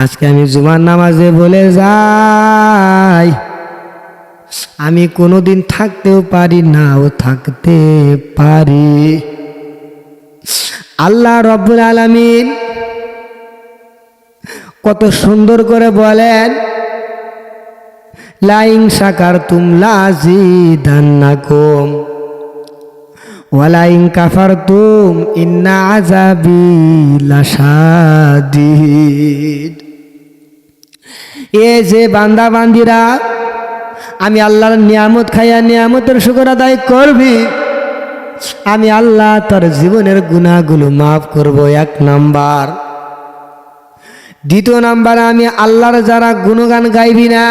আজকে আমি জুমার নামাজে বলে যাই। আমি কোনোদিন থাকতেও পারি নাও থাকতে পারি। আল্লাহ রব্বুল আলামিন কত সুন্দর করে বলেন লাইং সাকার তুম লাজি দান্নাকুম ওয়ালাইং কাফার তুম ইন্না আজাবি লাসাদিদ এ যে বান্দা বান্দিরা, আমি আল্লাহর নিয়ামত খাইয়া নিয়ামতের শুকর আদায় করবি। আমি আল্লাহ তার জীবনের গুণাগুলো মাফ করব এক নাম্বার। দ্বিতীয় নাম্বার, আমি আল্লাহর যারা গুণগান গাইবি না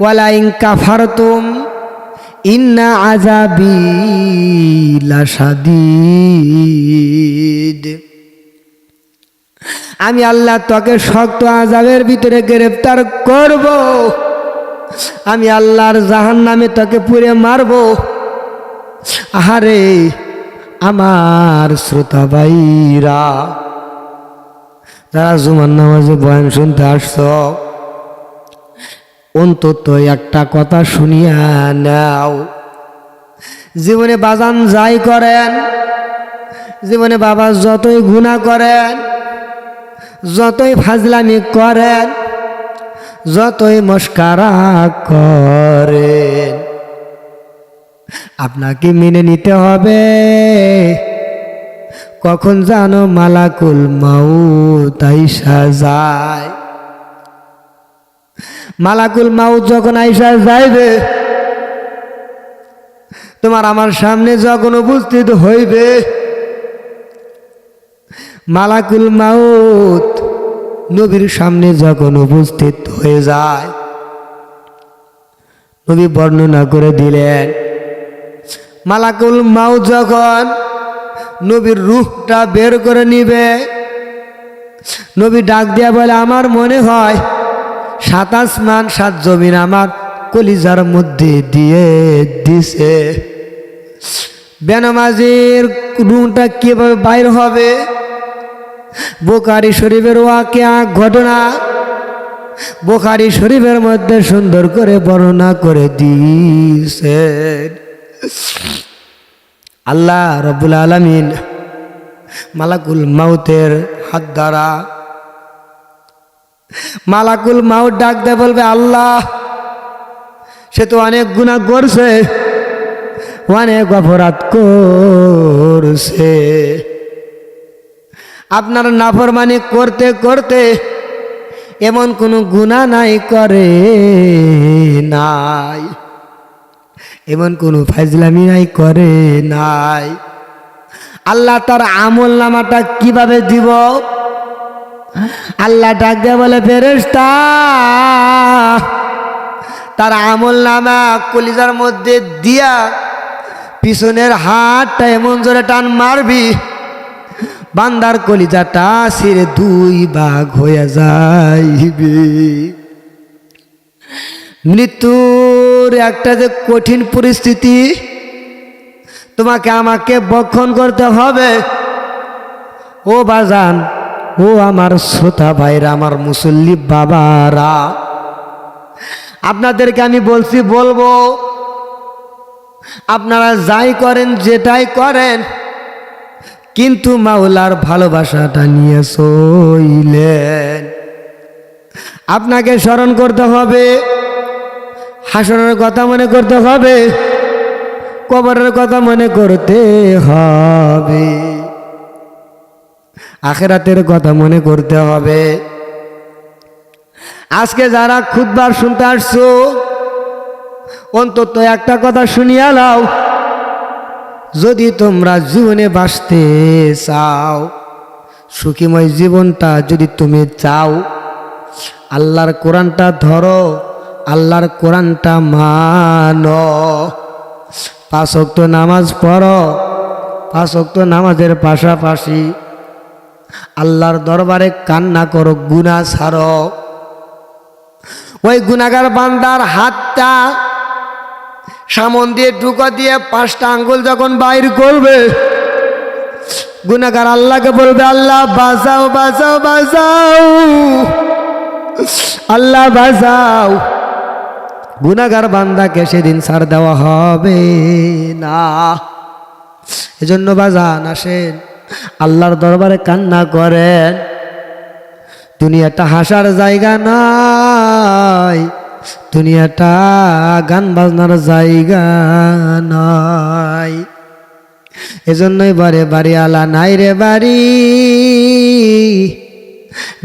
ওয়ালা ওয়ালাইং কাফারতুম, ইন্না আজাবি লাসাদিদ আমি আল্লাহ তোকে শক্ত আজাবের ভিতরে গ্রেফতার করব। আমি আল্লাহর জাহান নামে তোকে পুড়ে মারব। আহারে, আমার শ্রোতা ভাইরা, যারা জুমার নামাজে বয়ান শুনতে আসছ, অন্তত একটা কথা শুনিয়া নাও। জীবনে বাজান যাই করেন, জীবনে বাবা যতই গুণা করেন যতই ফাজলামি করেন, যতই মস্কারা করেন, আপনাকে মেনে নিতে হবে। কখন জানো মালাকুল মাউ তাই সাজায় মালাকুল মাউত যখন আইসা যাইবে, তোমার আমার সামনে যখন উপস্থিত হইবে, মালাকুল মাউত নবীর সামনে যখন উপস্থিত হয়ে যায়, নবী বর্ণনা করে দিলেন, মালাকুল মাউত যখন নবীর রুহটা বের করে নিবে, নবী ডাক দিয়া বলে, আমার মনে হয় সাত আসমান, সাত জমিন আমার কলিজার মধ্যে দিয়ে দিছে। বেনামাজির রুমটা কীভাবে বাইর হবে? বোকারি শরীফের ওয়াকিয়া, ঘটনা। বোকারি শরীফের মধ্যে সুন্দর করে বর্ণনা করে দিয়েছে। আল্লাহ রবুল আলমিন মালাকুল মাউতের হাত দ্বারা মালাকুল মাউত ডাক দেয় বলবে, আল্লাহ, সে তো অনেক গুণা করছে, অনেক অপরাধ করছে। আপনার নাফরমানি করতে করতে এমন কোনো গুণা নাই, করে নাই। এমন কোনো ফাইজলামি নাই, করে নাই। আল্লাহ তার আমল নামাটা কীভাবে দিব? আল্লাহ ডাক বলে ফেরেস্তা তার আমল নামা কলিজার মধ্যে দিয়া পিছনের হাতটা এমন জোরে টান মারবি বান্দার কলিজাটা সিরে দুই ভাগ হয়ে যাইবে। মৃত্যুর একটা যে কঠিন পরিস্থিতি, তোমাকে আমাকে বক্ষণ করতে হবে। ও বাজান, ও আমার শ্রোতা ভাইরা, আমার মুসল্লি বাবারা, আপনাদেরকে আমি বলছি, বলব, আপনারা যাই করেন, যেটাই করেন কিন্তু মাওলার ভালোবাসাটা নিয়ে সইলেন। আপনাকে স্মরণ করতে হবে হাসনের কথা মনে করতে হবে, কবরের কথা মনে করতে হবে, আখেরাতের কথা মনে করতে হবে। আজকে যারা খুদবার শুনতে আসছো, অন্তত একটা কথা শুনিয়া লাও যদি তোমরা জীবনে বাঁচতে চাও, সুখীময় জীবনটা যদি তুমি চাও, আল্লাহর কোরআনটা ধরো, আল্লাহর কোরআনটা মানো। পাঁচক্ত নামাজ পড়ো পাঁচক্ত নামাজের পাশাপাশি আল্লাহর দরবারে কান্না করো গুনা ছাড়ো। ওই গুনাগার বান্দার হাতটা সামন দিয়ে ঢুকা দিয়ে পাঁচটা আঙ্গুল যখন বাইর করবে গুনাগার আল্লাহকে বলবে, আল্লাহ বাঁচাও বাঁচাও বাঁচাও। আল্লাহ বাঁচাও। গুনাগার বান্দাকে সেদিন ছাড় দেওয়া হবে না। এজন্য বাজান আসেন, আল্লাহর দরবারে কান্না করেন। দুনিয়াটা হাসার জায়গা নয় দুনিয়াটা গান বাজনার জায়গা নয়। এজন্যই বারে বাড়ি আলা নাই রে বাড়ি,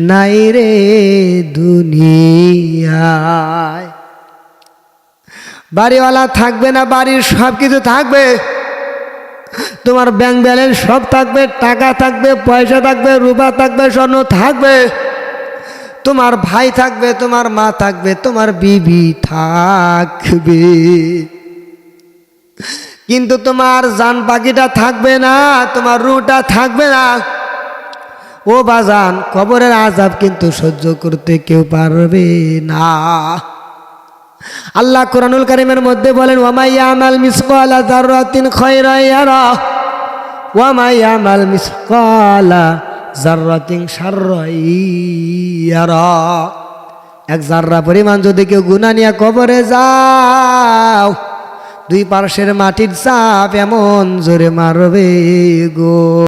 নাই রে দুনিয়ায়। বাড়িওয়ালা থাকবে না, বাড়ির সব কিছু থাকবে। তোমার ব্যাংক ব্যালেন্স সব থাকবে, টাকা থাকবে, পয়সা থাকবে, রূপা থাকবে, স্বর্ণ থাকবে। তোমার ভাই থাকবে, তোমার মা থাকবে, তোমার বিবি থাকবে। কিন্তু তোমার জান পাখিটা থাকবে না, তোমার রুটা থাকবে না। ও বাজান, কবরের আজাব কিন্তু সহ্য করতে কেউ পারবে না। আল্লাহ কোরআনুল কারিমের মধ্যে বলেন ওয়ামাইয়া আমাল মিসকালা জাররাতিন খায়রা ইয়ারা ওয়ামাইয়া আমাল মিসকালা জাররাতিন শাররা ইয়ারা, এক জাররা পরিমাণ যদি কেউ গুণা নিয়ে কবরে যাও, দুই পার্শ্বের মাটির চাপ এমন জোরে মারবে গো।